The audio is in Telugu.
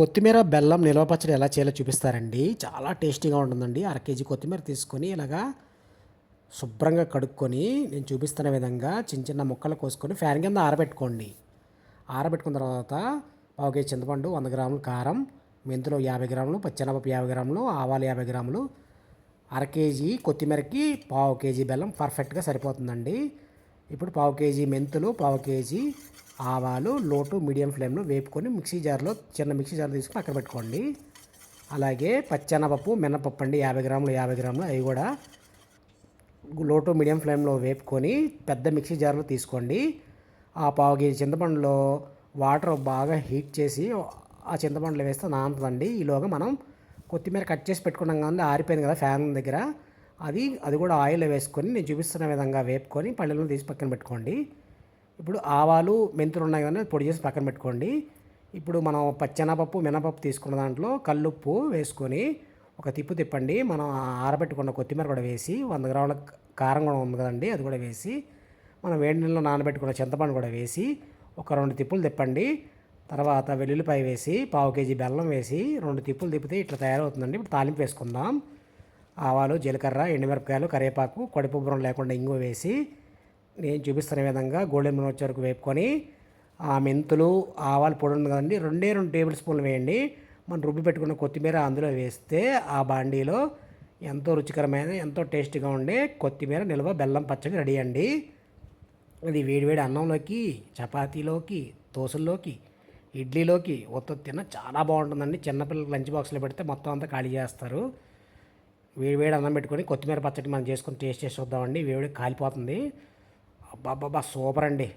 కొత్తిమీర బెల్లం నిల్వ పచ్చడి ఎలా చేయాలో చూపిస్తారండి. చాలా టేస్టీగా ఉంటుందండి. అర కేజీ కొత్తిమీర తీసుకొని ఇలాగా శుభ్రంగా కడుక్కొని నేను చూపిస్తున్న విధంగా చిన్న చిన్న ముక్కలు కోసుకొని ఫ్యాన్ కింద ఆరబెట్టుకోండి. ఆరబెట్టుకున్న తర్వాత పావు కేజీ చింతపండు వంద గ్రాములు కారం మెంతులు యాభై గ్రాములు పచ్చెనపప్పు యాభై గ్రాములు ఆవాలు యాభై గ్రాములు అర కేజీ కొత్తిమీరకి పావు కేజీ బెల్లం పర్ఫెక్ట్గా సరిపోతుందండి. ఇప్పుడు పావు కేజీ మెంతులు పావు కేజీ ఆవాలు లోటు మీడియం ఫ్లేమ్లో వేపుకొని మిక్సీ జార్లో చిన్న మిక్సీ జార్ తీసుకుని అక్కడ పెట్టుకోండి. అలాగే పచ్చెనపప్పు మినపప్పు అండి యాభై గ్రాములు యాభై గ్రాములు అవి కూడా లోటు మీడియం ఫ్లేమ్లో వేపుకొని పెద్ద మిక్సీ జార్లో తీసుకోండి. ఆ పావు కేజీ చింతపండులో వాటర్ బాగా హీట్ చేసి ఆ చింతపండులో వేస్తే నానుతుందండి ఈలోగా మనం కొత్తిమీర కట్ చేసి పెట్టుకున్నాం కానీ ఆరిపోయింది కదా ఫ్యాన్ దగ్గర. అది అది కూడా ఆయిల్లో వేసుకొని నేను చూపిస్తున్న విధంగా వేపుకొని పల్లెలను తీసి పక్కన పెట్టుకోండి. ఇప్పుడు ఆవాలు మెంతులు ఉన్నాయి కానీ పొడి చేసి పక్కన పెట్టుకోండి. ఇప్పుడు మనం పచ్చెనపప్పు మినపప్పు తీసుకున్న దాంట్లో కల్లుప్పు వేసుకొని ఒక తిప్పు తిప్పండి. మనం ఆరబెట్టుకున్న కొత్తిమీర కూడా వేసి వంద గ్రాముల కారం కూడా ఉంది కదండి అది కూడా వేసి మనం వేడి నీళ్ళలో నానబెట్టుకున్న చింతపండు కూడా వేసి ఒక రెండు తిప్పులు తిప్పండి. తర్వాత వెల్లుల్లిపాయ వేసి పావు కేజీ బెల్లం వేసి రెండు తిప్పులు తిప్పితే ఇట్లా తయారవుతుందండి. ఇప్పుడు తాలింపు వేసుకుందాం. ఆవాలు జీలకర్ర ఎండుమిరపకాయలు కరివేపాకు కడుపుబ్బరం లేకుండా ఇంగు వేసి నేను చూపిస్తున్న విధంగా గోల్డెన్ బ్రౌన్ వచ్చే వరకు వేపుకొని ఆ మెంతులు ఆవాలు పొడి ఉంది కదండి రెండే రెండు టేబుల్ స్పూన్లు వేయండి. మనం రుబ్బి పెట్టుకున్న కొత్తిమీర అందులో వేస్తే ఆ బాండీలో ఎంతో రుచికరమైన ఎంతో టేస్టీగా ఉండే కొత్తిమీర నిల్వ బెల్లం పచ్చడి రెడీ అండి. అది వేడివేడి అన్నంలోకి చపాతీలోకి దోశల్లోకి ఇడ్లీలోకి ఒత్త తిన్న చాలా బాగుంటుందండి. చిన్నపిల్లలకి లంచ్ బాక్స్లో పెడితే మొత్తం అంతా ఖాళీ చేస్తారు. వేడివేడి అన్నం పెట్టుకొని కొత్తిమీర పచ్చడి మనం చేసుకొని టేస్ట్ చేసి చూద్దామండి. వేడి కాలిపోతుంది. అబ్బాబ్బా సూపర్ అండి